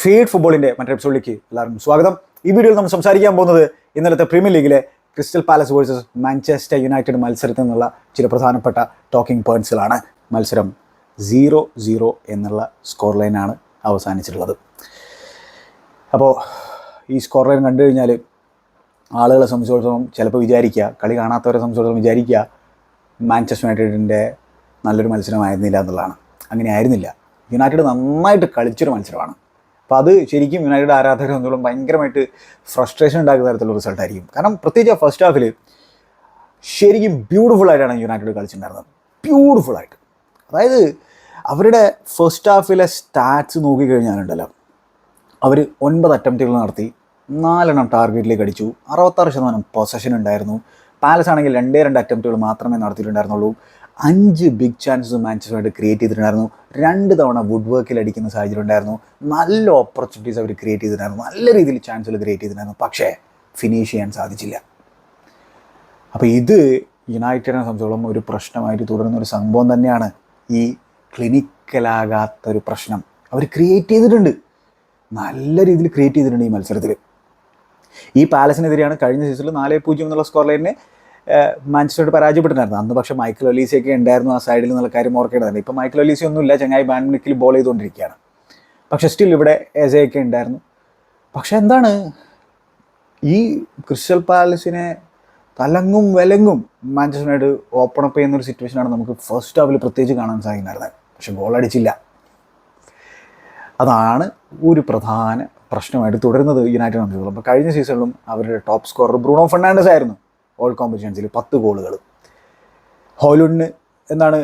Feed ഫുട്ബോളിന്റെ മറ്റൊരു എപ്പിസോഡിലേക്ക് എല്ലാവർക്കും സ്വാഗതം. ഈ വീഡിയോയിൽ നമ്മൾ സംസാരിക്കാൻ പോകുന്നത് ഇന്നലത്തെ പ്രീമിയർ ലീഗിലെ Crystal Palace versus Manchester United മത്സരത്തിൽ നിന്നുള്ള ചില പ്രധാനപ്പെട്ട ടോക്കിംഗ് പോയിന്റ്സുകളാണ്. മത്സരം സീറോ സീറോ എന്നുള്ള സ്കോർ ലൈനാണ് അവസാനിച്ചിട്ടുള്ളത്. അപ്പോൾ ഈ സ്കോർ ലൈൻ കണ്ടു കഴിഞ്ഞാൽ ആളുകളെ സംബന്ധിച്ചിടത്തോളം ചിലപ്പോൾ വിചാരിക്കുക കളി കാണാത്തവരെ സംബന്ധിച്ചിടത്തോളം വിചാരിക്കുക മാഞ്ചസ്റ്റർ യുണൈറ്റഡിന്റെ നല്ലൊരു മത്സരമായിരുന്നില്ല എന്നുള്ളതാണ്. അങ്ങനെ ആയിരുന്നില്ല. യുണൈറ്റഡ് നന്നായിട്ട് കളിച്ചൊരു മത്സരമാണ്. അപ്പോൾ അത് ശരിക്കും യുണൈറ്റഡ് ആരാധകർ എന്നുള്ള ഭയങ്കരമായിട്ട് ഫ്രസ്ട്രേഷൻ ഉണ്ടാക്കുന്ന തരത്തിലുള്ള റിസൾട്ട് ആയിരിക്കും. കാരണം പ്രത്യേകിച്ച് ഫസ്റ്റ് ഹാഫിൽ ശരിക്കും ബ്യൂട്ടിഫുൾ ആയിട്ടാണ് യുണൈറ്റഡ് കളിച്ചിട്ടുണ്ടായിരുന്നത്. ബ്യൂട്ടിഫുൾ ആയിട്ട്. അതായത് അവരുടെ ഫസ്റ്റ് ഹാഫിലെ സ്റ്റാറ്റ്സ് നോക്കിക്കഴിഞ്ഞാലുണ്ടല്ലോ അവർ ഒൻപത് അറ്റംപ്റ്റുകൾ നടത്തി നാലെണ്ണം ടാർഗറ്റിലേക്ക് അടിച്ചു അറുപത്താറ് ശതമാനം പൊസഷൻ ഉണ്ടായിരുന്നു. പാലസ് ആണെങ്കിൽ രണ്ടേ രണ്ട് അറ്റംപ്റ്റുകൾ മാത്രമേ നടത്തിയിട്ടുണ്ടായിരുന്നുള്ളൂ. അഞ്ച് ബിഗ് ചാൻസസ് യുണൈറ്റഡ് ക്രിയേറ്റ് ചെയ്തിട്ടുണ്ടായിരുന്നു. രണ്ട് തവണ വുഡ് വർക്കിൽ അടിക്കുന്ന സാഹചര്യം ഉണ്ടായിരുന്നു. നല്ല ഓപ്പർച്യൂണിറ്റീസ് അവർ ക്രിയേറ്റ് ചെയ്തിട്ടുണ്ടായിരുന്നു. നല്ല രീതിയിൽ ചാൻസുകൾ ക്രിയേറ്റ് ചെയ്തിട്ടുണ്ടായിരുന്നു. പക്ഷേ ഫിനിഷ് ചെയ്യാൻ സാധിച്ചില്ല. അപ്പോൾ ഇത് യുണൈറ്റഡിനെ സംബന്ധിച്ചോളം ഒരു പ്രശ്നമായിട്ട് തുടരുന്ന ഒരു സംഭവം തന്നെയാണ് ഈ ക്ലിനിക്കലാകാത്ത ഒരു പ്രശ്നം. അവർ ക്രിയേറ്റ് ചെയ്തിട്ടുണ്ട്. നല്ല രീതിയിൽ ക്രിയേറ്റ് ചെയ്തിട്ടുണ്ട് ഈ മത്സരത്തിൽ ഈ പാലസിനെതിരെയാണ് കഴിഞ്ഞ സീസണിൽ നാല് പൂജ്യം എന്നുള്ള സ്കോർ ലൈനിനെ മാഞ്ചസ്റ്ററോട് പരാജയപ്പെട്ടിട്ടുണ്ടായിരുന്നു. അന്ന് പക്ഷേ മൈക്കിൾ ഒലീസിയൊക്കെ ഉണ്ടായിരുന്നു ആ സൈഡിൽ എന്നുള്ള കാര്യം ഓർക്കേണ്ടതാണ്. ഇപ്പോൾ മൈക്കിൾ ഒലീസി ഒന്നുമില്ല ചങ്ങായി ബാൻമിനിക്കിൽ ബോൾ ചെയ്തുകൊണ്ടിരിക്കുകയാണ്. പക്ഷേ സ്റ്റിൽ ഇവിടെ എസയൊക്കെ ഉണ്ടായിരുന്നു. പക്ഷെ എന്താണ്? ഈ ക്രിസ്റ്റൽ പാലസിനെ തലങ്ങും വിലങ്ങും മാഞ്ചസ്റ്റർ ഓപ്പൺ അപ്പ് ചെയ്യുന്ന ഒരു സിറ്റുവേഷനാണ് നമുക്ക് ഫസ്റ്റ് ഹാഫിൽ പ്രത്യേകിച്ച് കാണാൻ സാധിക്കുന്നത്. പക്ഷെ ഗോൾ അടിച്ചില്ല. അതാണ് ഒരു പ്രധാന പ്രശ്നമായിട്ട് തുടരുന്നത് യുണൈറ്റഡ് സംബന്ധിച്ചിടത്തോളം അപ്പോൾ കഴിഞ്ഞ സീസണിലും അവരുടെ ടോപ്പ് സ്കോറർ ബ്രൂണോ ഫെർണാണ്ടസ് ആയിരുന്നു. ഓൾ കോമ്പറ്റീഷൻസിൽ പത്ത് ഗോളുകൾ ഹോലുഡിന് എന്നാണ്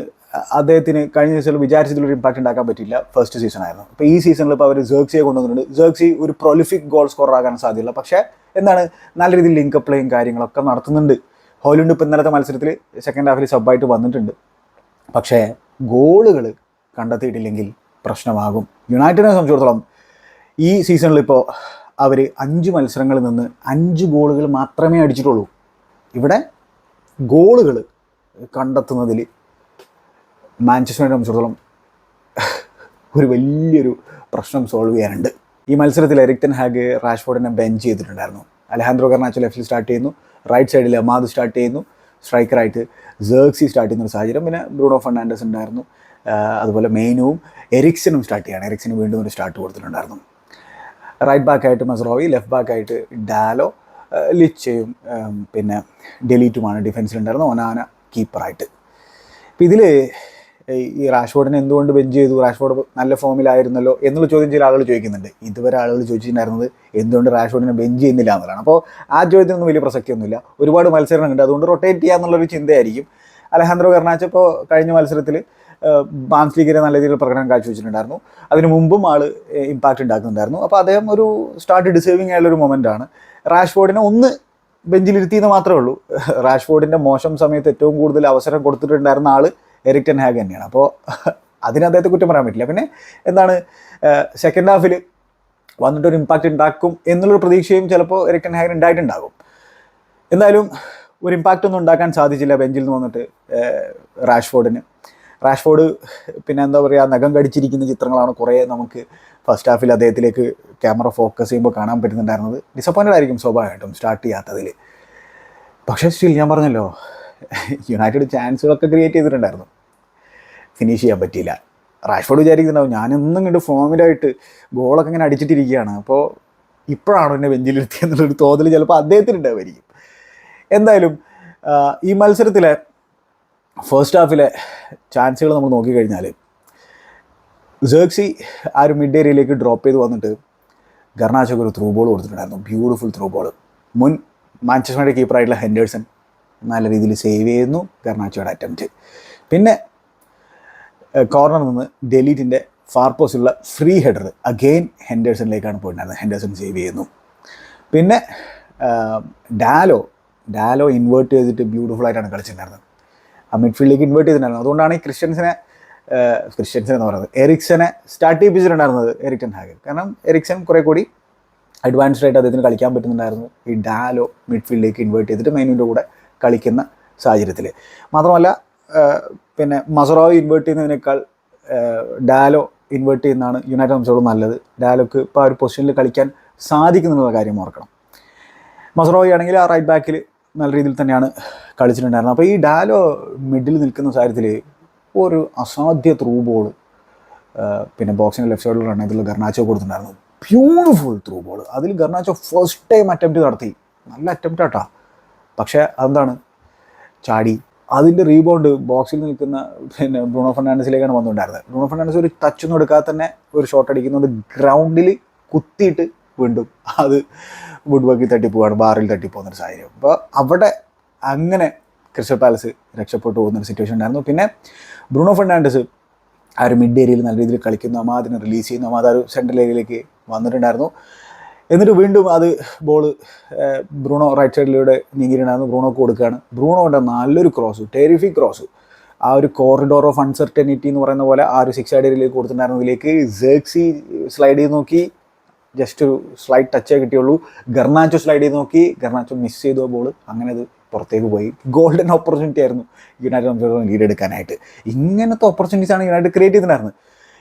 അദ്ദേഹത്തിന് കഴിഞ്ഞ സീസണിൽ വിചാരിച്ചതിലൊരു ഇമ്പാക്റ്റ് ഉണ്ടാക്കാൻ പറ്റില്ല ഫസ്റ്റ് സീസൺ ആയിരുന്നു. അപ്പോൾ ഈ സീസണിൽ ഇപ്പോൾ അവർ ജേർക്സിയെ കൊണ്ടുവന്നിട്ടുണ്ട്. ജേർക്സി ഒരു പ്രൊലിഫിക് ഗോൾ സ്കോർ ആകാൻ സാധ്യതയുള്ള പക്ഷേ എന്താണ് നല്ല രീതിയിൽ ലിങ്ക് പ്ലേയും കാര്യങ്ങളൊക്കെ നടത്തുന്നുണ്ട്. ഹോലുണ്ട് ഇപ്പോൾ ഇന്നലത്തെ മത്സരത്തിൽ സെക്കൻഡ് ഹാഫിൽ സബ്ബായിട്ട് വന്നിട്ടുണ്ട്. പക്ഷേ ഗോളുകൾ കണ്ടെത്തിയിട്ടില്ലെങ്കിൽ പ്രശ്നമാകും. യുണൈറ്റഡിനെ സംബന്ധിച്ചിടത്തോളം ഈ സീസണിൽ ഇപ്പോൾ അവർ അഞ്ച് മത്സരങ്ങളിൽ നിന്ന് അഞ്ച് ഗോളുകൾ മാത്രമേ അടിച്ചിട്ടുള്ളൂ. ഇവിടെ ഗോളുകൾ കണ്ടെത്തുന്നതിൽ മാഞ്ചസ്റ്ററിനെ സംബന്ധിച്ചിടത്തോളം ഒരു വലിയൊരു പ്രശ്നം സോൾവ് ചെയ്യാനുണ്ട്. ഈ മത്സരത്തിൽ എറിക്ടൻ ഹാഗ് റാഷ്ഫോർഡിനെ ബെഞ്ച് ചെയ്തിട്ടുണ്ടായിരുന്നു. അലഹാൻഡ്രോ കർണാച്ചോ ലെഫ്റ്റിൽ സ്റ്റാർട്ട് ചെയ്യുന്നു. റൈറ്റ് സൈഡിൽ അമാദ് സ്റ്റാർട്ട് ചെയ്യുന്നു. സ്ട്രൈക്കറായിട്ട് ജേർക്സി സ്റ്റാർട്ട് ചെയ്യുന്ന ഒരു സാഹചര്യം. പിന്നെ ബ്രൂണോ ഫെർണാണ്ടസ് ഉണ്ടായിരുന്നു. അതുപോലെ മെയിനുവും എറിക്സനും സ്റ്റാർട്ട് ചെയ്യാണ്. എറിക്സന് വീണ്ടും ഒരു സ്റ്റാർട്ട് കൊടുത്തിട്ടുണ്ടായിരുന്നു. റൈറ്റ് ബാക്കായിട്ട് മസ്റോവി ലെഫ്റ്റ് ബാക്കായിട്ട് ഡാലോ ലിച്ചയും പിന്നെ ഡെലീറ്റുമാണ് ഡിഫൻസിലുണ്ടായിരുന്നത് ഒനാന കീപ്പറായിട്ട്. ഇപ്പം ഇതിൽ ഈ റാഷ്ഫോർഡിനെ എന്തുകൊണ്ട് ബെഞ്ച് ചെയ്തു? റാഷ്ഫോർഡ് നല്ല ഫോമിലായിരുന്നല്ലോ എന്നുള്ള ചോദ്യം ചില ആളുകൾ ചോദിക്കുന്നുണ്ട്. ഇതുവരെ ആളുകൾ ചോദിച്ചിട്ടുണ്ടായിരുന്നത് എന്തുകൊണ്ട് റാഷ്ഫോർഡിനെ ബെഞ്ച് ചെയ്യുന്നില്ല എന്നുള്ളതാണ്. അപ്പോൾ ആ ചോദ്യത്തിനൊന്നും വലിയ പ്രസക്തിയൊന്നുമില്ല. ഒരുപാട് മത്സരങ്ങളുണ്ട്. അതുകൊണ്ട് റൊട്ടേറ്റ് ചെയ്യാന്നുള്ളൊരു ചിന്തയായിരിക്കും. അലഹാൻഡ്രോ കർണാച്ച് ഇപ്പോൾ കഴിഞ്ഞ മത്സരത്തിൽ ബാൻസ് നല്ല രീതിയിൽ പ്രകടനം കാഴ്ചവെച്ചിട്ടുണ്ടായിരുന്നു. അതിന് മുമ്പും ആൾ ഇമ്പാക്റ്റ് ഉണ്ടാക്കുന്നുണ്ടായിരുന്നു. അപ്പോൾ അദ്ദേഹം ഒരു സ്റ്റാർട്ട് ഡിസേവിങ് ആയുള്ളൊരു ആണ്. റാഷ്ഫോർഡിനെ ഒന്ന് ബെഞ്ചിലിരുത്തിയെന്ന് മാത്രമേ ഉള്ളൂ. റാഷ്ഫോർഡിന്റെ മോശം സമയത്ത് ഏറ്റവും കൂടുതൽ അവസരം കൊടുത്തിട്ടുണ്ടായിരുന്ന ആൾ എറിക് ടെൻ ഹാഗ് തന്നെയാണ്. അപ്പോൾ അതിന് അദ്ദേഹത്തെ കുറ്റം പറയാൻ പറ്റില്ല. പിന്നെ എന്താണ് സെക്കൻഡ് ഹാഫിൽ വന്നിട്ടൊരു ഇമ്പാക്റ്റ് ഉണ്ടാക്കും എന്നുള്ളൊരു പ്രതീക്ഷയും ചിലപ്പോൾ എറിക് ടെൻ ഹാഗിന് ഉണ്ടായിട്ടുണ്ടാകും. എന്തായാലും ഒരു ഇമ്പാക്റ്റ് ഒന്നും ഉണ്ടാക്കാൻ സാധിച്ചില്ല ബെഞ്ചിൽ നിന്ന് വന്നിട്ട് റാഷ്ഫോർഡിന്. റാഷ്ഫോർഡ് പിന്നെ എന്താ പറയുക നഖം കടിച്ചിരിക്കുന്ന ചിത്രങ്ങളാണ് കുറേ നമുക്ക് ഫസ്റ്റ് ഹാഫിൽ അദ്ദേഹത്തിലേക്ക് ക്യാമറ ഫോക്കസ് ചെയ്യുമ്പോൾ കാണാൻ പറ്റുന്നുണ്ടായിരുന്നത്. ഡിസപ്പോയിന്റഡ് ആയിരിക്കും സ്വാഭാവികമായിട്ടും സ്റ്റാർട്ട് ചെയ്യാത്തതിൽ പക്ഷേ സ്റ്റിൽ ഞാൻ പറഞ്ഞല്ലോ യുണൈറ്റഡ് ചാൻസുകളൊക്കെ ക്രിയേറ്റ് ചെയ്തിട്ടുണ്ടായിരുന്നു. ഫിനിഷ് ചെയ്യാൻ പറ്റിയില്ല. റാഷ്ഫോർഡ് വിചാരിക്കുന്നുണ്ടാവും ഞാനൊന്നും ഇങ്ങോട്ട് ഫോമിലായിട്ട് ഗോളൊക്കെ ഇങ്ങനെ അടിച്ചിട്ടിരിക്കുകയാണ്. അപ്പോൾ ഇപ്പോഴാണോ എന്നെ ബെഞ്ചിലിരുത്തി എന്നുള്ളൊരു തോന്നൽ ചിലപ്പോൾ അദ്ദേഹത്തിന് ഉണ്ടാവുമായിരിക്കും എന്തായാലും ഈ മത്സരത്തിലെ ഫസ്റ്റ് ഹാഫിലെ ചാൻസുകൾ നമ്മൾ നോക്കിക്കഴിഞ്ഞാൽ ജേർക്സി ആ ഒരു മിഡ് ഏരിയയിലേക്ക് ഡ്രോപ്പ് ചെയ്ത് വന്നിട്ട് ഗർണാച്ചോക്ക് ഒരു ത്രൂ ബോൾ കൊടുത്തിട്ടുണ്ടായിരുന്നു. ബ്യൂട്ടിഫുൾ ത്രൂ ബോൾ മുൻ മാഞ്ചസ്റ്ററിന്റെ കീപ്പറായിട്ടുള്ള ഹെൻഡേഴ്സൺ നല്ല രീതിയിൽ സേവ് ചെയ്യുന്നു ഗർണാച്ചോയുടെ അറ്റംപ്റ്റ് പിന്നെ കോർണർ നിന്ന് ഡെലീറ്റിന്റെ ഫാർ ഫ്രീ ഹെഡർ അഗെയിൻ ഹെൻഡേഴ്സണിലേക്കാണ് പോയിട്ടുണ്ടായിരുന്നത്. ഹെൻഡേഴ്സൺ സേവ് ചെയ്യുന്നു. പിന്നെ ഡാലോ ഡാലോ ഇൻവേർട്ട് ചെയ്തിട്ട് ബ്യൂട്ടിഫുൾ ആയിട്ടാണ് കളിച്ചിട്ടുണ്ടായിരുന്നത്. ആ മിഡ്ഫീൽഡിലേക്ക് ഇൻവേർട്ട് ചെയ്തിട്ടുണ്ടായിരുന്നു. അതുകൊണ്ടാണ് ഈ ക്രിസ്ത്യൻസിനെ ക്രിസ്ത്യൻസിനെ എന്ന് പറയുന്നത്. എറിക്സനെ സ്റ്റാർട്ട് ചെയ്യിപ്പിച്ചിട്ടുണ്ടായിരുന്നത് എറിക്ടൻ ഹാഗർ കാരണം എറിക്സൻ കുറേ കൂടി അഡ്വാൻസ്ഡ് ആയിട്ട് അദ്ദേഹത്തിന് കളിക്കാൻ പറ്റുന്നുണ്ടായിരുന്നു. ഈ ഡാലോ മിഡ്ഫീൽഡിലേക്ക് ഇൻവേർട്ട് ചെയ്തിട്ട് മെയിനിന്റെ കൂടെ കളിക്കുന്ന സാഹചര്യത്തിൽ മാത്രമല്ല പിന്നെ മസറോവ് ഇൻവേർട്ട് ചെയ്യുന്നതിനേക്കാൾ ഡാലോ ഇൻവേർട്ട് ചെയ്യുന്നതാണ് യുണൈറ്റഡ് സംബന്ധിച്ചോളം നല്ലത്. ഡാലോക്ക് ഇപ്പോൾ ആ ഒരു പൊസിഷനിൽ കളിക്കാൻ സാധിക്കുന്നുള്ള കാര്യം ഓർക്കണം. മസറോയി ആണെങ്കിൽ ആ റൈറ്റ് ബാക്കിൽ നല്ല രീതിയിൽ തന്നെയാണ് കളിച്ചിട്ടുണ്ടായിരുന്നത്. അപ്പോൾ ഈ ഡാലോ മിഡിൽ നിൽക്കുന്ന കാര്യത്തിൽ ഒരു അസാധ്യ ത്രൂ ബോൾ പിന്നെ ബോക്സിന്റെ ലെഫ്റ്റ് റൺ ചെയ്തിട്ടുള്ള ഗർണാച്ചോ കൊടുത്തിട്ടുണ്ടായിരുന്നു. Beautiful through ball. അതിൽ ഗർണാച്ചോ ഫസ്റ്റ് ടൈം അറ്റംപ്റ്റ് നടത്തി. നല്ല അറ്റംപ്റ്റ് ആട്ടാ. പക്ഷേ അതെന്താണ്? ചാടി. അതിന്റെ റീബൗണ്ട് ബോക്സിൽ നിൽക്കുന്ന പിന്നെ ബ്രൂണോ ഫെർണാണ്ടസിലേക്കാണ് വന്നിട്ടുണ്ടായിരുന്നത്. ബ്രൂണോ ഫെർണാണ്ടസ് ഒരു ടച്ചൊന്നും എടുക്കാതെ തന്നെ ഒരു ഷോട്ട് അടിക്കുന്നുണ്ട് ഗ്രൗണ്ടിൽ കുത്തിയിട്ട് വീണ്ടും അത് വുഡ് വർക്കിൽ തട്ടിപ്പോവാണ് ബാറിൽ തട്ടിപ്പോകുന്നൊരു സാഹചര്യം. അപ്പോൾ അവിടെ അങ്ങനെ ക്രിസ്റ്റൽ പാലസ് രക്ഷപ്പെട്ടു പോകുന്നൊരു സിറ്റുവേഷൻ ഉണ്ടായിരുന്നു. പിന്നെ ബ്രൂണോ ഫെർണാണ്ടസ് ആ ഒരു മിഡ് ഏരിയയിൽ നല്ല രീതിയിൽ കളിക്കുന്നു. അമാദിനെ റിലീസ് ചെയ്യുന്നു. അമ്മ ആ ഒരു സെൻട്രൽ ഏരിയയിലേക്ക് വന്നിട്ടുണ്ടായിരുന്നു. എന്നിട്ട് വീണ്ടും അത് ബോൾ ബ്രൂണോ റൈറ്റ് സൈഡിലൂടെ നീങ്ങിയിട്ടുണ്ടായിരുന്നു. ബ്രൂണോക്ക് കൊടുക്കുകയാണ്. ബ്രൂണോയുടെ നല്ലൊരു ക്രോസ് ടെരിഫിക് ക്രോസ് ആ ഒരു കോറിഡോർ ഓഫ് അൺസർട്ടനിറ്റി എന്ന് പറയുന്ന പോലെ ആ ഒരു സിക്സ് സൈഡ് ഏരിയയിലേക്ക് കൊടുത്തിട്ടുണ്ടായിരുന്നതിലേക്ക് ജേക്സി സ്ലൈഡ് ചെയ്ത് നോക്കി. ജസ്റ്റ് ഒരു സ്ലൈഡ് ടച്ചേ കിട്ടിയുള്ളൂ. ഗർണാച്ചോ സ്ലൈഡ് ചെയ്ത് നോക്കി. ഗർണാച്ചോ മിസ് ചെയ്തു ബോൾ അങ്ങനെ അത് പുറത്തേക്ക് പോയി. ഗോൾഡൻ ഓപ്പർച്യൂണിറ്റി ആയിരുന്നു യുണൈറ്റഡ് സംബന്ധിച്ചിടത്തോളം ലീഡ് എടുക്കാനായിട്ട്. ഇങ്ങനത്തെ ഓപ്പർച്യൂണിറ്റീസ് ആണ് യുണൈറ്റഡ് ക്രിയേറ്റ് ചെയ്തിട്ടുണ്ടായിരുന്നത്.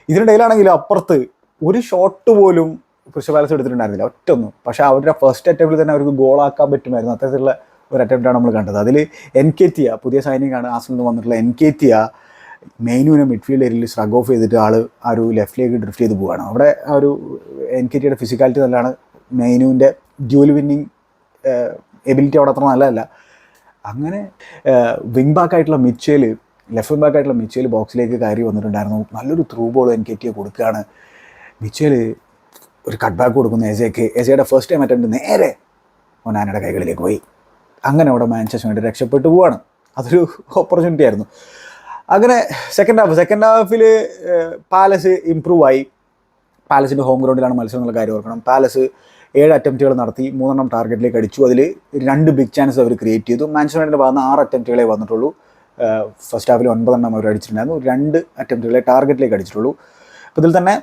ഇതിനിടയിലാണെങ്കിൽ അപ്പുറത്ത് ഒരു ഷോട്ട് പോലും ക്രിസ്റ്റൽ പാലസ് എടുത്തിട്ടുണ്ടായിരുന്നില്ല. ഒറ്റൊന്നും പക്ഷേ അവരുടെ ഫസ്റ്റ് അറ്റംപ്റ്റിൽ തന്നെ അവർക്ക് ഗോളാക്കാൻ പറ്റുമായിരുന്നു. അത്തരത്തിലുള്ള ഒരു അറ്റംപ്റ്റാണ് നമ്മൾ കണ്ടത്. അതിൽ എൻ കെ തിയ പുതിയ സൈനിങ് ആണ്. ആസിൽ നിന്ന് വന്നിട്ടുള്ള എൻ കെ ടിയ മെയിനുവിനെ മിഡ്ഫീൽഡ് ഏരിയയിൽ സ്ട്രഗ് ഓഫ് ചെയ്തിട്ട് ആൾ ആ ഒരു ലെഫ്റ്റിലേക്ക് ഡ്രിഫ്റ്റ് ചെയ്ത് പോവുകയാണ്. അവിടെ ആ ഒരു എൻ കെ ടിയുടെ ഫിസിക്കാലിറ്റി നല്ലതാണ് മെയിനുവിന്റെ ഡ്യൂൽ വിന്നിങ് എബിലിറ്റി അവിടെ അത്ര നല്ലതല്ല. അങ്ങനെ വിങ് ബാക്കായിട്ടുള്ള മിച്ചേൽ ലെഫ്റ്റ് ബാക്ക് ആയിട്ടുള്ള മിച്ചേൽ ബോക്സിലേക്ക് കയറി വന്നിട്ടുണ്ടായിരുന്നു. നല്ലൊരു ത്രൂ ബോൾ എൻ കെ ടിയെ കൊടുക്കുകയാണ്. മിച്ചേൽ ഒരു കട്ട് ബാക്ക് കൊടുക്കുന്നു എസേക്ക് എസയുടെ ഫസ്റ്റ് ടൈം അറ്റംപ്റ്റ് നേരെ ഒനാനയുടെ കൈകളിലേക്ക് പോയി. അങ്ങനെ അവിടെ മാഞ്ചസ്റ്റർ യുണൈറ്റഡ് രക്ഷപ്പെട്ടു പോവാണ് അതൊരു ഓപ്പർച്യൂണിറ്റി ആയിരുന്നു. അങ്ങനെ സെക്കൻഡ് ഹാഫ് സെക്കൻഡ് ഹാഫിൽ പാലസ് ഇമ്പ്രൂവ് ആയി. പാലസിന്റെ ഹോം ഗ്രൗണ്ടിലാണ് മത്സരം കാര്യം ഓർക്കണം. പാലസ് ഏഴ് അറ്റംപ്റ്റുകൾ നടത്തി മൂന്നെണ്ണം ടാർഗറ്റിലേക്ക് അടിച്ചു. അതിൽ രണ്ട് ബിഗ് ചാൻസ് അവർ ക്രിയേറ്റ് ചെയ്തു. മാൻസ്റ്റർ യുണൈറ്റഡിന്റെ ഭാഗത്ത് ആറ് അറ്റംപ്റ്റുകളെ വന്നിട്ടുള്ളൂ. ഫസ്റ്റ് ഹാഫിൽ ഒൻപതെണ്ണം അവർ അടിച്ചിട്ടുണ്ടായിരുന്നു. രണ്ട് അറ്റംപ്റ്റുകളെ ടാർഗറ്റിലേക്ക് അടിച്ചിട്ടുള്ളൂ. അപ്പോൾ ഇതിൽ തന്നെ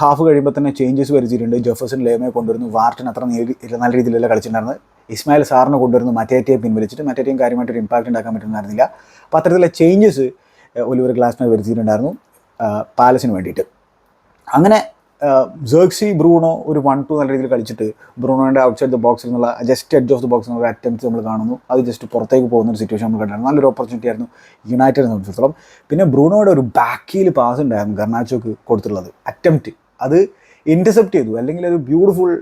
ഹാഫ് കഴിയുമ്പോൾ തന്നെ ചേഞ്ചസ് വരുത്തിയിട്ടുണ്ട്. ജെഫേഴ്സൺ ലേമയെ കൊണ്ടുവരുന്നു. വാർട്ടൻ അത്ര നല്ല രീതിയിലല്ല കളിച്ചിട്ടുണ്ടായിരുന്നത്. ഇസ്മായിൽ സാറിനെ കൊണ്ടുവരുന്നു. മറ്റേറ്റയെ പിൻവലിച്ചിട്ട്. മറ്റേറ്റയും കാര്യമായിട്ട് ഒരു ഇമ്പാക്റ്റ് ഉണ്ടാക്കാൻ പറ്റുന്നുണ്ടായിരുന്നില്ല. അപ്പോൾ അത്തരത്തിലുള്ള ചേഞ്ചസ് ഒലിവർ ഗ്ലാസ്നെ വരുത്തിയിട്ടുണ്ടായിരുന്നു പാലസിന് വേണ്ടിയിട്ട്. അങ്ങനെ ജേർക്സി ബ്രൂണോ ഒരു വൺ ടു നല്ല രീതിയിൽ കളിച്ചിട്ട് ബ്രൂണോയുടെ ഔട്ട്സൈഡ് ദ ബോക്സിൽ നിന്നുള്ള just edge of the box എന്നുള്ള അറ്റംപ്റ്റ് നമ്മൾ കാണുന്നു. അത് ജസ്റ്റ് പുറത്തേക്ക് പോകുന്ന ഒരു സിറ്റുവേഷൻ നമ്മൾ കണ്ടായിരുന്നു നല്ലൊരു ഓപ്പർച്യൂണിറ്റി ആയിരുന്നു യുണൈറ്റഡ് സംബന്ധിച്ചിടത്തോളം പിന്നെ ബ്രൂണോയുടെ ഒരു ബാക്കിയിൽ പാസ് ഉണ്ടായിരുന്നു ഗർണാച്ചോക്ക് കൊടുത്തിട്ടുള്ളത്. അറ്റംപ്റ്റ് അത് ഇന്റർസെപ്റ്റ് ചെയ്തു. അല്ലെങ്കിൽ അത് ബ്യൂട്ടിഫുൾ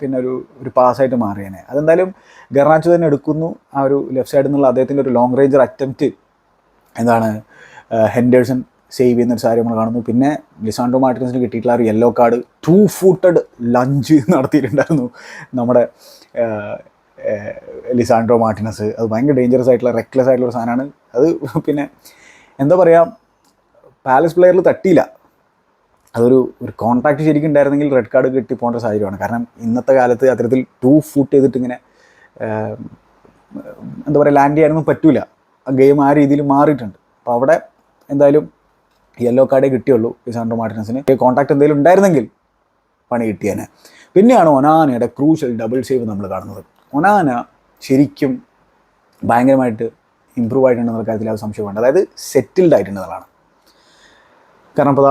പിന്നെ ഒരു ഒരു പാസ്സായിട്ട് മാറിയേനെ. അതെന്തായാലും ഗർണാച്ചു തന്നെ എടുക്കുന്നു. ആ ഒരു ലെഫ്റ്റ് സൈഡിൽ നിന്നുള്ള അദ്ദേഹത്തിന്റെ ഒരു ലോങ് റേഞ്ചർ അറ്റംപ്റ്റ് എന്താണ് ഹെൻഡേഴ്സൺ സേവ് ചെയ്യുന്ന ഒരു കാര്യം നമ്മൾ കാണുന്നു. പിന്നെ ലിസാൻഡോ മാർട്ടിനസിന് കിട്ടിയിട്ടുള്ള ഒരു yellow card two footed lunge നടത്തിയിട്ടുണ്ടായിരുന്നു നമ്മുടെ ലിസാൻഡ്രോ മാർട്ടിനസ്. അത് ഭയങ്കര ഡേഞ്ചറസ് ആയിട്ടുള്ള റെക്ലെസ് ആയിട്ടുള്ള ഒരു സാധനമാണ്. അത് പിന്നെ എന്താ പറയുക പാലസ് പ്ലെയറിൽ തട്ടിയില്ല. അതൊരു ഒരു കോൺട്രാക്ട് ശരിക്കും ഉണ്ടായിരുന്നെങ്കിൽ റെഡ് കാർഡ് കിട്ടി പോകേണ്ട സാഹചര്യമാണ്. കാരണം ഇന്നത്തെ കാലത്ത് അത്തരത്തിൽ ടു ഫുട്ട് ചെയ്തിട്ട് ഇങ്ങനെ എന്താ പറയുക ലാൻഡ് ചെയ്യാനൊന്നും പറ്റൂല. ഗെയിം ആ രീതിയിൽ മാറിയിട്ടുണ്ട്. അപ്പോൾ അവിടെ എന്തായാലും യെല്ലോ കാർഡേ കിട്ടിയുള്ളൂ ലിസാൻഡ്രോ മാർട്ടിനസിന് കോൺടാക്ട് എന്തെങ്കിലും ഉണ്ടായിരുന്നെങ്കിൽ പണി കിട്ടിയേനെ. പിന്നെയാണ് ഒനാനയുടെ ക്രൂഷ്യൽ ഡബിൾ സേവ് നമ്മൾ കാണുന്നത്. ഒനാന ശരിക്കും ഭയങ്കരമായിട്ട് ഇമ്പ്രൂവ് ആയിട്ടുണ്ടെന്നുള്ള കാര്യത്തിൽ അത് സംശയം വേണ്ട അതായത് സെറ്റിൽഡ് ആയിട്ടുണ്ടെന്നുള്ളതാണ്. കാരണം ഇപ്പോൾ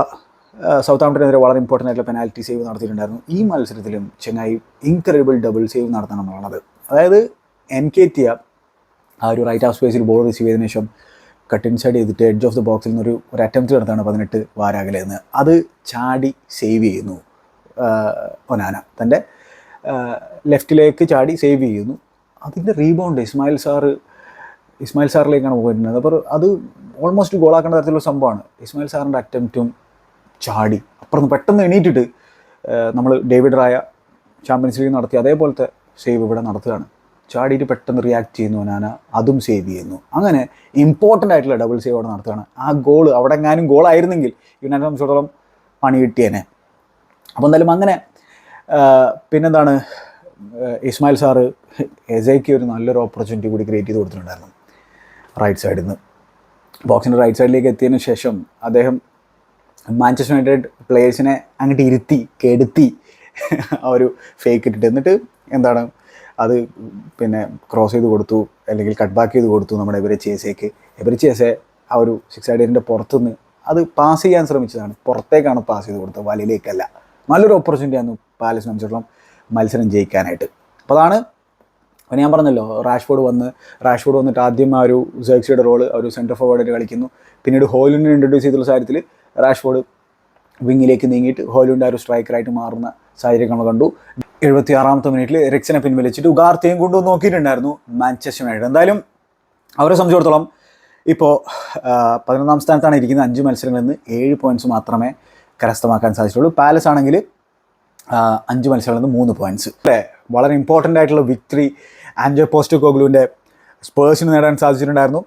സൗത്ത് ആംപ്ടനെതിരെ വളരെ ഇമ്പോർട്ടന്റ് ആയിട്ടുള്ള പെനാൽറ്റി സേവ് നടത്തിയിട്ടുണ്ടായിരുന്നു. ഈ മത്സരത്തിലും ചെങ്ങായി ഇൻക്രെഡിബിൾ ഡബിൾ സേവ് നടത്തണം എന്നുള്ളത് അതായത് എൻ കെ ടിയ ആ ഒരു റൈറ്റ് ഹാഫ് സ്പേസിൽ ബോൾ റിസീവ് ചെയ്തതിനു ശേഷം കട്ട് ഇൻസൈഡ് ചെയ്തിട്ട് എഡ്ജ് ഓഫ് ദ ബോക്സിൽ നിന്നൊരു ഒരു അറ്റംപ്റ്റ് നടത്താണ് പതിനെട്ട് വാരാകലെ എന്ന് അത് ചാടി സേവ് ചെയ്യുന്നു ഒനാന തന്റെ ലെഫ്റ്റിലേക്ക് ചാടി സേവ് ചെയ്യുന്നു. അതിന്റെ റീബൗണ്ട് ഇസ്മായിൽ സാറ് ഇസ്മായിൽ സാറിലേക്കാണ് പോയിരുന്നത് അപ്പോൾ അത് ഓൾമോസ്റ്റ് ഗോളാക്കേണ്ട തരത്തിലുള്ള സംഭവമാണ്. ഇസ്മായിൽ സാറിന്റെ അറ്റംപ്റ്റും ചാടി. അപ്പുറം പെട്ടെന്ന് എണീറ്റിട്ട് നമ്മൾ ഡേവിഡ് റായ ചാമ്പ്യൻസ് ലീഗ് നടത്തി അതേപോലത്തെ സേവ് ഇവിടെ നടത്തുകയാണ്. ചാടിയിട്ട് പെട്ടെന്ന് റിയാക്ട് ചെയ്യുന്നു ഞാൻ അതും സേവ് ചെയ്യുന്നു. അങ്ങനെ ഇമ്പോർട്ടന്റ് ആയിട്ടുള്ള ഡബിൾ സേവ് അവിടെ നടത്തുകയാണ്. ആ ഗോൾ അവിടെ എങ്ങാനും ഗോളായിരുന്നെങ്കിൽ യുണൈറ്റഡ് സംബന്ധിച്ചിടത്തോളം പണി കിട്ടിയേനെ. അപ്പോൾ എന്തായാലും അങ്ങനെ പിന്നെന്താണ് ഇസ്മായിൽ സാറ് എസൈക്ക് ഒരു നല്ലൊരു ഓപ്പർച്യൂണിറ്റി കൂടി ക്രിയേറ്റ് ചെയ്ത് കൊടുത്തിട്ടുണ്ടായിരുന്നു. റൈറ്റ് സൈഡിൽ നിന്ന് ബോക്സിന്റെ റൈറ്റ് സൈഡിലേക്ക് എത്തിയതിന് ശേഷം അദ്ദേഹം മാഞ്ചസ്റ്റർ യുണൈറ്റഡ് പ്ലേയേഴ്സിനെ അങ്ങോട്ട് ഇരുത്തി കെടുത്തി ആ ഒരു ഫേക്ക് ഇട്ടിട്ട്. എന്നിട്ട് എന്താണ്? അത് പിന്നെ ക്രോസ് ചെയ്ത് കൊടുത്തു അല്ലെങ്കിൽ കട്ട് ബാക്ക് ചെയ്ത് കൊടുത്തു നമ്മുടെ എവരെ ചേസേക്ക് എവരെ ചേസെ ആ ഒരു സിക്സ് ഐഡിയന്റെ പുറത്തുനിന്ന് അത് പാസ് ചെയ്യാൻ ശ്രമിച്ചതാണ്. പുറത്തേക്കാണ് പാസ് ചെയ്ത് കൊടുത്തത് വലയിലേക്കല്ല. നല്ലൊരു ഓപ്പർച്യൂണിറ്റി ആയിരുന്നു പാലസ് സംബന്ധിച്ചിടത്തോളം മത്സരം ജയിക്കാനായിട്ട്. അപ്പോൾ അതാണ് അപ്പോൾ ഞാൻ പറഞ്ഞല്ലോ റാഷ്ഫോർഡ് വന്ന് റാഷ്ഫോർഡ് വന്നിട്ട് ആദ്യം ആ ഒരു സെർക്സിയുടെ റോൾ ഒരു സെന്റർ ഫോർവേഡായിട്ട് കളിക്കുന്നു. പിന്നീട് ഹോയിലിനെ ഇൻട്രൊഡ്യൂസ് ചെയ്തുള്ള സാഹചര്യത്തിൽ റാഷ്ഫോർഡ് വിങ്ങിലേക്ക് നീങ്ങിയിട്ട് ഹോയിലുണ്ട് ആ ഒരു സ്ട്രൈക്കറായിട്ട് മാറുന്ന സാഹചര്യം കണ്ടു. എഴുപത്തി ആറാമത്തെ മിനിറ്റിൽ രക്ഷനെ പിൻവലിച്ചിട്ട് ഉഗാർത്തിയും കൊണ്ടുവന്ന് നോക്കിയിട്ടുണ്ടായിരുന്നു മാഞ്ചസ്റ്റർ യുണൈറ്റഡ്. എന്തായാലും അവരെ സംബന്ധിച്ചിടത്തോളം ഇപ്പോൾ പതിനൊന്നാം സ്ഥാനത്താണ് ഇരിക്കുന്നത് അഞ്ച് മത്സരങ്ങളിൽ നിന്ന് ഏഴ് പോയിന്റ്സ് മാത്രമേ കരസ്ഥമാക്കാൻ സാധിച്ചിട്ടുള്ളൂ പാലസ് ആണെങ്കിൽ അഞ്ച് മത്സരങ്ങളിൽ നിന്ന് മൂന്ന് അല്ലേ? വളരെ ഇമ്പോർട്ടന്റ് ആയിട്ടുള്ള വിക്ടറി ആൻജോ പോസ്റ്റ് കോഗ്ലുവിന്റെ സ്പേഴ്സിന് നേടാൻ സാധിച്ചിട്ടുണ്ടായിരുന്നു.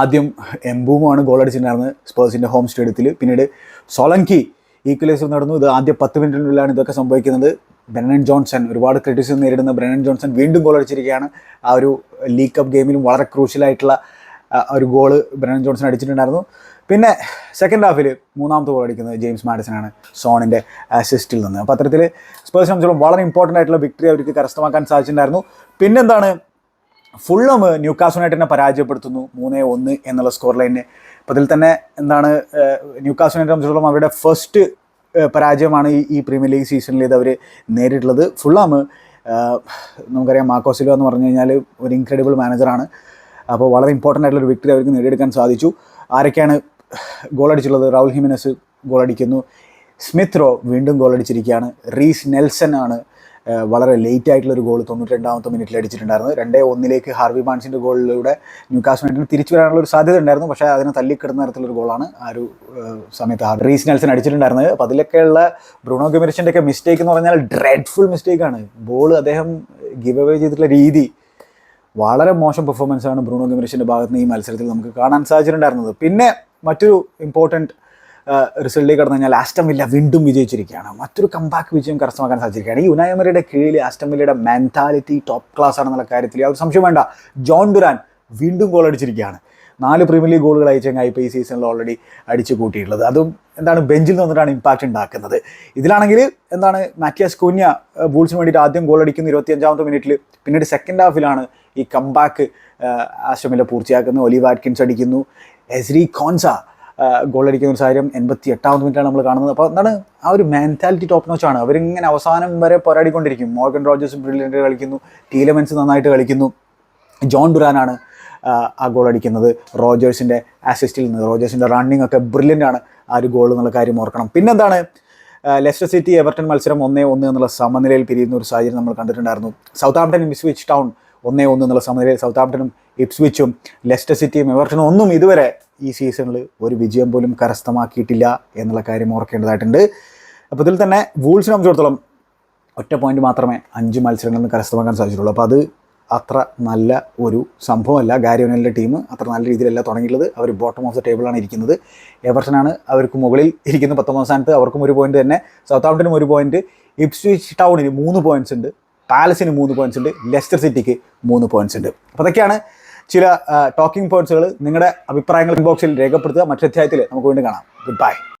ആദ്യം എംബൂമാണ് ഗോൾ അടിച്ചിട്ടുണ്ടായിരുന്നത് സ്പേഴ്സിന്റെ ഹോം സ്റ്റേഡിയത്തിൽ. പിന്നീട് സോളങ്കി ഈക്വലൈസർ നടന്നു. ഇത് ആദ്യ പത്ത് മിനിറ്റിനുള്ളിലാണ് ഇതൊക്കെ സംഭവിക്കുന്നത്. ബ്രനൻ ജോൺസൺ ഒരുപാട് ക്രിറ്റിസിസം നേരിടുന്ന ബ്രനൻ ജോൺസൺ വീണ്ടും ഗോൾ അടിച്ചിരിക്കുകയാണ്. ആ ഒരു ലീഗ് കപ്പ് ഗെയിമിലും വളരെ ക്രൂഷ്യലായിട്ടുള്ള ഒരു ഗോൾ ബ്രനൻ ജോൺസൺ അടിച്ചിട്ടുണ്ടായിരുന്നു. പിന്നെ സെക്കൻഡ് ഹാഫിൽ മൂന്നാമത്തെ ഗോൾ അടിക്കുന്നത് ജെയിംസ് മാഡിസനാണ് സോണിന്റെ അസിസ്റ്റിൽ നിന്ന്. അപ്പോൾ അത്തരത്തിൽ സ്പേഴ്സിനെ സംബന്ധിച്ചോളം വളരെ ഇമ്പോർട്ടന്റ് ആയിട്ടുള്ള വിക്ടറി അവർക്ക് കരസ്ഥമാക്കാൻ സാധിച്ചിട്ടുണ്ടായിരുന്നു. പിന്നെന്താണ് ഫുള്ളും ന്യൂക്കാസ് യുണൈറ്റഡിനെ പരാജയപ്പെടുത്തുന്നു. മൂന്നേ ഒന്ന് എന്നുള്ള സ്കോർ ലൈനിന് അപ്പോൾ അതിൽ തന്നെ എന്താണ് ന്യൂക്കാസ് യുണൈറ്റഡ് സംബന്ധിച്ചിടത്തോളം അവരുടെ ഫസ്റ്റ് പരാജയമാണ് ഈ ഈ പ്രീമിയർ ലീഗ് സീസണിൽ ഇത് അവർ നേരിട്ടുള്ളത്. ഫുള്ളാം നമുക്കറിയാം മാക്കോസിലോ എന്ന് പറഞ്ഞു കഴിഞ്ഞാൽ ഒരു ഇൻക്രെഡിബിൾ മാനേജറാണ് അപ്പോൾ വളരെ ഇമ്പോർട്ടന്റ് ആയിട്ടുള്ള ഒരു വിക്ടറി അവർക്ക് നേടിയെടുക്കാൻ സാധിച്ചു. ആരൊക്കെയാണ് ഗോൾ അടിച്ചുള്ളത് റൗൾ ഹിമിനസ് ഗോൾ അടിക്കുന്നു. സ്മിത്ത് റോ വീണ്ടും ഗോൾ അടിച്ചിരിക്കുകയാണ്. റീസ് നെൽസൺ ആണ് വളരെ ലേറ്റ് ആയിട്ടുള്ള ഒരു ഗോൾ തൊണ്ണൂറ്റി രണ്ടാമത്തെ മിനിറ്റിൽ അടിച്ചിട്ടുണ്ടായിരുന്നു. രണ്ടേ ഒന്നിലേക്ക് ഹാർവി ബാൻസിന്റെ ഗോളിലൂടെ ന്യൂക്കാസ് യുണൈറ്റഡിന് തിരിച്ചു വരാനുള്ള ഒരു സാധ്യത ഉണ്ടായിരുന്നു. പക്ഷേ അതിനെ തല്ലിക്കിടുന്ന തരത്തിലൊരു ഗോളാണ് ആ ഒരു സമയത്ത് റീസ് നെൽസൺ അടിച്ചിട്ടുണ്ടായിരുന്നത്. അപ്പോൾ അതിലൊക്കെയുള്ള ബ്രൂണോ ഗമിരിച്ചിന്റെ ഒക്കെ മിസ്റ്റേക്ക് എന്ന് പറഞ്ഞാൽ ഡ്രെഡ്ഫുൾ മിസ്റ്റേക്കാണ് ബോൾ അദ്ദേഹം ഗിവ് അവേ ചെയ്തിട്ടുള്ള രീതി വളരെ മോശം പെർഫോമൻസാണ് ബ്രൂണോ ഗമിരിഷിന്റെ ഭാഗത്ത് നിന്ന് ഈ മത്സരത്തിൽ നമുക്ക് കാണാൻ സാധിച്ചിട്ടുണ്ടായിരുന്നത്. പിന്നെ മറ്റൊരു ഇമ്പോർട്ടന്റ് റിസൾട്ടിലേക്ക് കടന്നു കഴിഞ്ഞാൽ ആസ്റ്റം വില്ല വീണ്ടും വിജയിച്ചിരിക്കുകയാണ്. മറ്റൊരു കമ്പാക്ക് വിജയം കരസ്ഥമാക്കാൻ സാധിച്ചിരിക്കുകയാണ്. ഈ യുനായമറിയുടെ കീഴിൽ ആസ്റ്റം മെന്റാലിറ്റി ടോപ്പ് ക്ലാസ് ആണെന്നുള്ള കാര്യത്തിൽ യാതൊരു സംശയം വേണ്ട. ജോൺ ഡുരാൻ വീണ്ടും ഗോൾ അടിച്ചിരിക്കുകയാണ്. നാല് പ്രീമിയർ ലീഗ് ഗോളുകൾ അയച്ചെങ്കിൽ ഇപ്പോൾ ഈ സീസണിൽ ഓൾറെഡി അടിച്ചു കൂട്ടിയിട്ടുള്ളത്. അതും എന്താണ് ബെഞ്ചിൽ നിന്നിട്ടാണ് ഇമ്പാക്റ്റ് ഉണ്ടാക്കുന്നത്. ഇതിലാണെങ്കിൽ എന്താണ് മാറ്റിയാസ് കുഞ്ഞ ബൂൾസിന് വേണ്ടിയിട്ട് ആദ്യം ഗോൾ അടിക്കുന്ന ഇരുപത്തിയഞ്ചാമത്തെ മിനിറ്റിൽ പിന്നീട് സെക്കൻഡ് ഹാഫിലാണ് ഈ കംബാക്ക് ആശ്രമിലെ പൂർത്തിയാക്കുന്നത്. ഒലി വാറ്റ്കിൻസ് അടിക്കുന്നു. എസ്രി കോൺസ ഗോൾ അടിക്കുന്ന ഒരു സാഹചര്യം എൺപത്തി എട്ടാമത് മിനിറ്റാണ് നമ്മൾ കാണുന്നത്. അപ്പോൾ എന്താണ് ആ ഒരു മെന്റാലിറ്റി ടോപ്പ് നോച്ചാണ് അവരിങ്ങനെ അവസാനം വരെ പോരാടിക്കൊണ്ടിരിക്കും. മോർഗൻ റോജേഴ്സ് ബ്രില്യന്റ് കളിക്കുന്നു. ടീലമെൻസ് നന്നായിട്ട് കളിക്കുന്നു. ജോൺ ഡുറാനാണ് ആ, ഗോൾ അടിക്കുന്നത്. റോജേഴ്സിന്റെ അസിസ്റ്റിൽ നിന്ന് റോജേഴ്സിന്റെ റണ്ണിങ് ഒക്കെ ബ്രില്യന്റ് ആണ് ആ ഒരു ഗോൾ എന്നുള്ള കാര്യം ഓർക്കണം. പിന്നെന്താണ് ലെസ്റ്റർ സിറ്റി എവർട്ടൺ മത്സരം ഒന്നേ ഒന്ന് എന്നുള്ള സമനിലയിൽ പിരിയുന്ന ഒരു സാഹചര്യം നമ്മൾ കണ്ടിട്ടുണ്ടായിരുന്നു. സൗത്ത് ആംപ്ടൺ മിസ്വിച്ച് ടൗൺ ഒന്നേ ഒന്ന് എന്നുള്ള സമനിലയിൽ സൗത്ത് ആംപ്ടണും ഇപ്സ്വിച്ചും ലെസ്റ്റർ സിറ്റിയും എവർട്ടണും ഒന്നും ഇതുവരെ ഈ സീസണിൽ ഒരു വിജയം പോലും കരസ്ഥമാക്കിയിട്ടില്ല എന്നുള്ള കാര്യം ഓർക്കേണ്ടതായിട്ടുണ്ട്. അപ്പോൾ ഇതിൽ തന്നെ വൂൾസിനെ സംബന്ധിച്ചിടത്തോളം ഒറ്റ പോയിന്റ് മാത്രമേ അഞ്ച് മത്സരങ്ങളിൽ നിന്ന് കരസ്ഥമാക്കാൻ സാധിച്ചിട്ടുള്ളൂ. അപ്പോൾ അത് അത്ര നല്ല ഒരു സംഭവമല്ല. ഗാരിയോനലിന്റെ ടീം അത്ര നല്ല രീതിയിലല്ല തുടങ്ങിയിട്ടുള്ളത്. അവർ ബോട്ടം ഓഫ് ദ ടേബിളാണ് ഇരിക്കുന്നത്. എവർട്ടനാണ് അവർക്ക് മുകളിൽ ഇരിക്കുന്ന പത്തൊമ്പതാം സ്ഥാനത്ത്. അവർക്കും ഒരു പോയിന്റ് തന്നെ. സൗത്ത് ആംപ്ടനും ഒരു പോയിന്റ് ഇപ്സ്വിച്ച് ടൗണിന് മൂന്ന് പോയിന്റ്സ് ഉണ്ട്. പാലസിന് മൂന്ന് പോയിന്റ്സ് ഉണ്ട്. ലെസ്റ്റർ സിറ്റിക്ക് മൂന്ന് പോയിന്റ്സ് ഉണ്ട്. അപ്പോൾ അതൊക്കെയാണ് ചില ടോക്കിംഗ് പോയിന്റ്സുകൾ നിങ്ങളുടെ അഭിപ്രായങ്ങൾ ഇൻബോക്സിൽ രേഖപ്പെടുത്തുക. മറ്റൊരു അധ്യായത്തിൽ നമുക്ക് വീണ്ടും കാണാം. Good bye